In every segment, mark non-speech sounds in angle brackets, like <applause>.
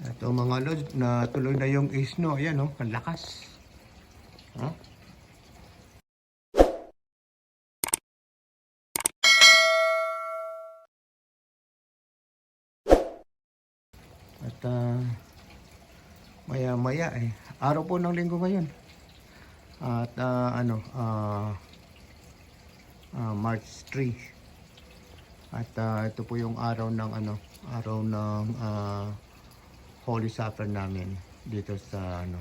Ito mga lods, natuloy na yung isno. Ayan oh, ang lakas. Ha? At ah, maya maya eh. Araw po ng linggo ngayon. At ah, ano, ah, ah, March 3. At ah, ito po yung araw ng ano, araw ng ah, Holy Supper namin dito sa ano,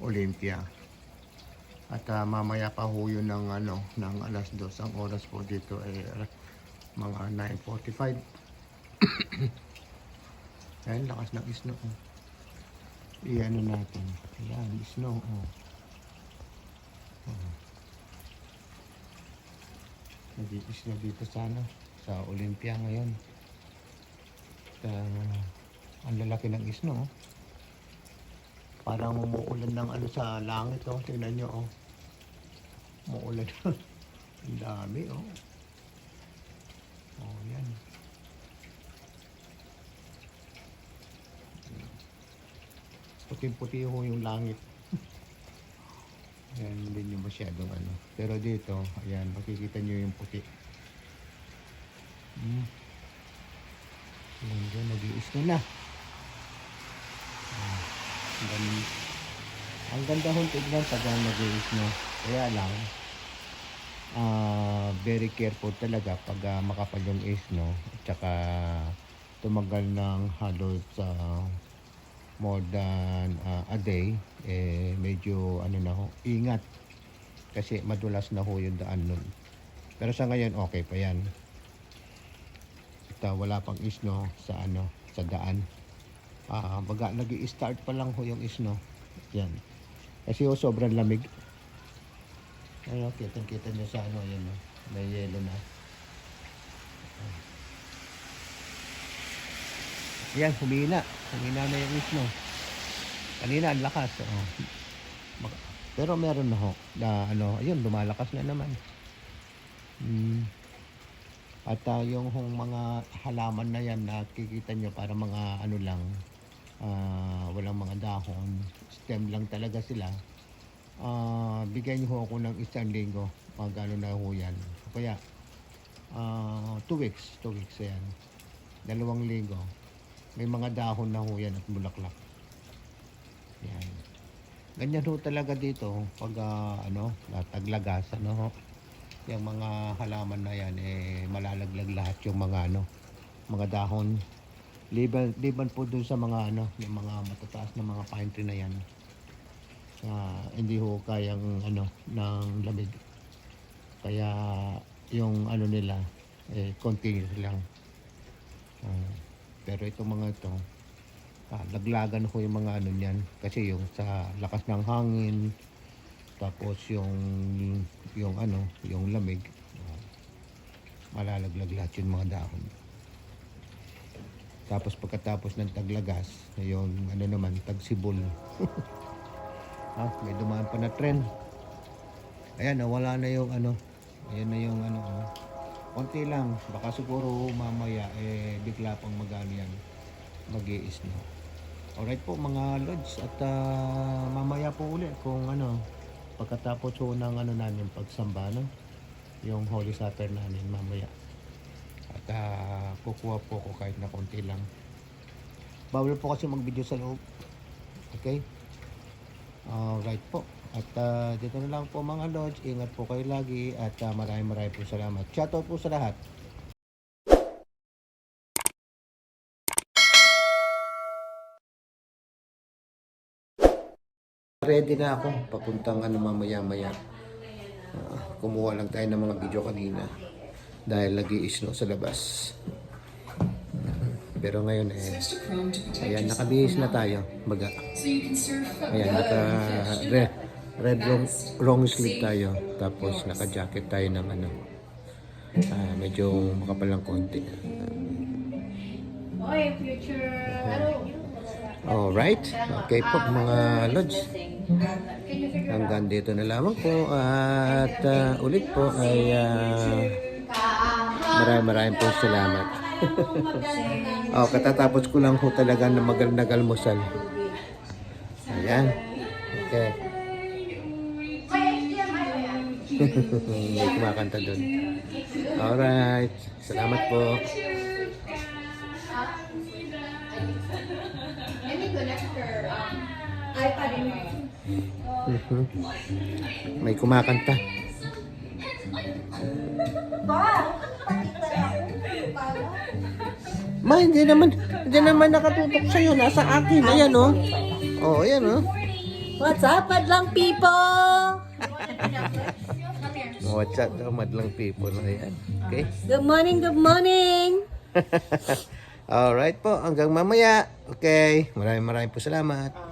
Olympia. At ah, mamaya pa ho yun ng ano, ng alas 2 ang oras po dito ay mga 9:45. <coughs> Ayan, lakas ng snow. Oh. Iyan natin. Ayan, snow. Oh. Oh. Nag-iis na dito sa ano, sa Olympia ngayon. At, ah, ang lalaki ng snow. Oh. Parang umuulan ng ano sa langit. Oh. Tingnan nyo. Oh. Umuulan. <laughs> ang dami. Oh. Oh, yan. Puting-puti ho yung langit. <laughs> Ayan, hindi nyo masyadong ano. Pero dito, ayan, makikita nyo yung puti. Hmm. Ayan nag-iis na na. Ah, ang ganda, hong tignan pag nag-iis na. Kaya lang, ah very careful talaga pag ah, makapal yung isno. At saka tumagal ng halos sa more than ah, a day, eh, medyo ano na ho, ingat. Kasi madulas na ho yung daan nun. Pero sa ngayon, okay pa yan. Ito, wala pang isno sa ano, sa daan. Ah, baga, nag start pa lang ho yung isno. Yan. Kasi ho, sobrang lamig. Ayun, kitang-kita nyo sa ano, yan. May yelo na. Yan, humina. Humina na yung isno. Kanina, ang lakas. Oh. Pero meron na ho. Na, ano, ayun, lumalakas na naman. Hmm. At ah, yung hong mga halaman na yan, nakikita nyo para mga ano lang, ah, walang mga dahon, stem lang talaga sila. Ah, bigyan niyo ako ng isang linggo, pag ano na ho yan. Kaya, ah, two weeks, two weeks yan. Dalawang linggo. May mga dahon na ho yan at bulaklak. Yan. Ganyan ho talaga dito pag ah, ano, taglagas, ano ho. Yung mga halaman na yan, eh, malalaglag lahat yung mga ano, mga dahon. Liban, liban po dun sa mga ano, yung mga matataas na mga pine tree na yan. Ah, hindi ho kayang ano, ng lamig. Kaya yung ano nila, eh, continuous lang. Ah, pero itong mga ito, ah, laglagan ko yung mga ano niyan. Kasi yung sa lakas ng hangin, tapos yung yung ano, yung lamig, ah, malalaglag lahat yung mga dahon. Tapos pagkatapos ng taglagas, yung ano naman, tagsibol. ha, <laughs> may dumaan pa na trend. Ayan, nawala na yung ano, ayan na yung ano, oh. konti lang, baka siguro mamaya, eh, bigla pang magano yan, mag na. Alright po mga lods, at ah, mamaya po ulit kung ano, pagkatapos po ng ano namin pagsamba, no? yung Holy Supper namin mamaya. Ah, kukuha po ko kahit na konti lang. Bawal po kasi mag-video sa loob. Okay? Alright po. At ah, dito na lang po mga lodge. Ingat po kayo lagi at ah, maraming maraming po salamat. Shoutout po sa lahat. Ready na ako. Papuntang ano mamaya maya. Ah, kumuha lang tayo ng mga video kanina. Dahil nag snow sa labas. Pero ngayon eh, ayan, nakabihis na tayo. Baga. Ayan, naka red, red long, long sleeve tayo. Tapos naka-jacket tayo ng ano. Ah, medyo makapal ng konti. Oy, future, ano, Alright. Okay po mga figure Hanggang dito na lamang po. At ah, ulit po ay ah, maraming maraming po salamat. <laughs> oh, katatapos ko lang ho talaga na mag nag-almusal. Ayan. Okay. May <laughs> kumakanta doon. Alright. Salamat po. Any connector, um, iPad in. May kumakanta. Ma, hindi naman, hindi naman nakatutok sa'yo. Nasa akin. Ayan, oh. Oh, ayan, oh. What's up, madlang people? What's up, daw, madlang people. Ayan. Okay. Good morning, good morning. <laughs> Alright po, hanggang mamaya. Okay. Maraming maraming po salamat.